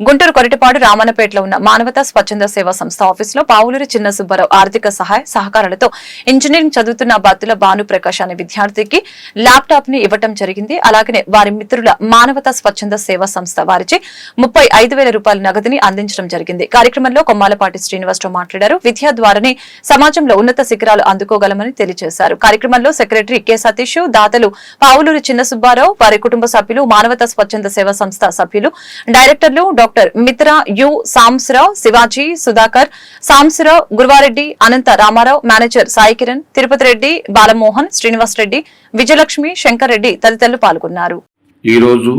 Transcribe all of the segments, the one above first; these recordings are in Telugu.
గుంటూరు కొరటిపాడు రామన్నపేటలో ఉన్న మానవతా స్వచ్ఛంద సేవా సంస్థ ఆఫీసులో పావులూరి చిన్న సుబ్బారావు ఆర్థిక సహాయ సహకారాలతో ఇంజనీరింగ్ చదువుతున్న బత్తుల భానుప్రకాష్ అనే విద్యార్థికి ల్యాప్టాప్ని ఇవ్వటం జరిగింది. అలాగనే వారి మిత్రుల మానవతా స్వచ్ఛంద సేవా సంస్థ వారిచే ముప్పై ఐదు వేల రూపాయల నగదుని అందించడం జరిగింది. కార్యక్రమంలో కొమ్మాలపాటి శ్రీనివాసరావు మాట్లాడారు. విద్య ద్వారానే సమాజంలో ఉన్నత శిఖరాలు అందుకోగలమని తెలియజేశారు. కార్యక్రమంలో సెక్రటరీ కె సతీష్ దాతలు పావులూరి చిన్న సుబ్బారావు వారి కుటుంబ సభ్యులు మానవతా స్వచ్ఛంద సేవా సంస్థ సభ్యులు డైరెక్టర్లు doctor Mitra U Samsarao Shivaji Sudhakar Samsarao Guruvareddy Anantha Ramarao manager Sai Kiran Tirupati Reddy Balamohan Srinivas Reddy Vijayalakshmi Shankar Reddy తదితరులు పాల్గొన్నారు. ఈరోజు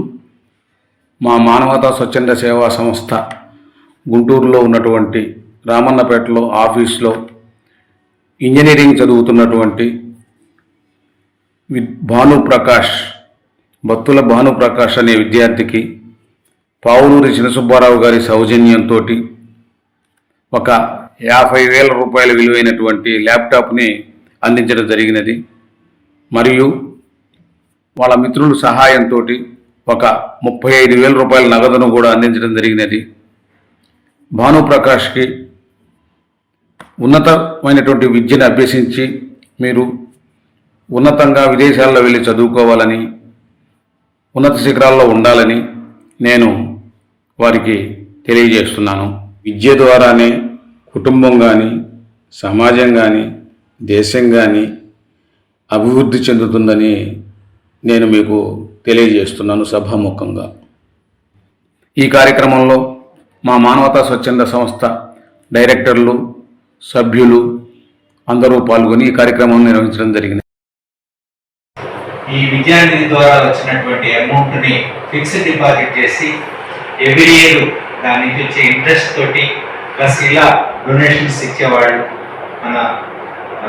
మా మానవతా స్వచ్ఛంద సేవా సంస్థ గుంటూరులో ఉన్నటువంటి రామన్నపేటలో ఆఫీస్లో ఇంజనీరింగ్ చదువుతున్నటువంటి భానుప్రకాష్ భక్తుల భానుప్రకాష్ అనే విద్యార్థికి పావులూరి చిన్నసుబ్బారావు గారి సౌజన్యంతో ఒక యాభై వేల రూపాయల విలువైనటువంటి ల్యాప్టాప్ని అందించడం జరిగినది. మరియు వాళ్ళ మిత్రుల సహాయంతో ఒక ముప్పై ఐదు వేల రూపాయల నగదును కూడా అందించడం జరిగినది. భానుప్రకాష్కి ఉన్నతమైనటువంటి విద్యను అభ్యసించి మీరు ఉన్నతంగా విదేశాల్లో వెళ్ళి చదువుకోవాలని ఉన్నత శిఖరాల్లో ఉండాలని నేను వారికి తెలియజేస్తున్నాను. విద్య ద్వారానే కుటుంబం కానీ సమాజం కానీ దేశం కానీ అభివృద్ధి చెందుతుందని నేను మీకు తెలియజేస్తున్నాను సభాముఖంగా. ఈ కార్యక్రమంలో మా మానవతా స్వచ్ఛంద సంస్థ డైరెక్టర్లు సభ్యులు అందరూ పాల్గొని ఈ కార్యక్రమం నిర్వహించడం జరిగింది. ఈ విద్యానిధి ద్వారా వచ్చినటువంటి అమౌంట్ని ఫిక్స్డ్ డిపాజిట్ చేసి ఎవ్రీ ఇయర్ దాని నుంచి వచ్చే ఇంట్రెస్ట్ తోటి ప్లస్ ఇలా డొనేషన్స్ ఇచ్చేవాళ్ళు మన ఆ,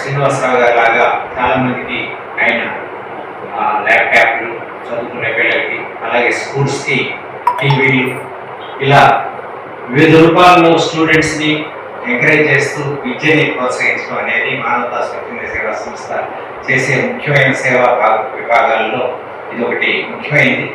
శ్రీనివాసరావు గారు లాగా చాలామందికి ఆయన ల్యాప్టాప్లు చదువుకునే పిల్లలకి అలాగే స్కూల్స్కి టీవీలు ఇలా వివిధ రూపాల్లో స్టూడెంట్స్ని ఎంకరేజ్ చేస్తూ విద్యని ప్రోత్సహించడం అనేది మానవతా స్వచ్ఛంద సేవా సంస్థ చేసే ముఖ్యమైన సేవా భాగ- విభాగాల్లో ఇది ఒకటి ముఖ్యమైనది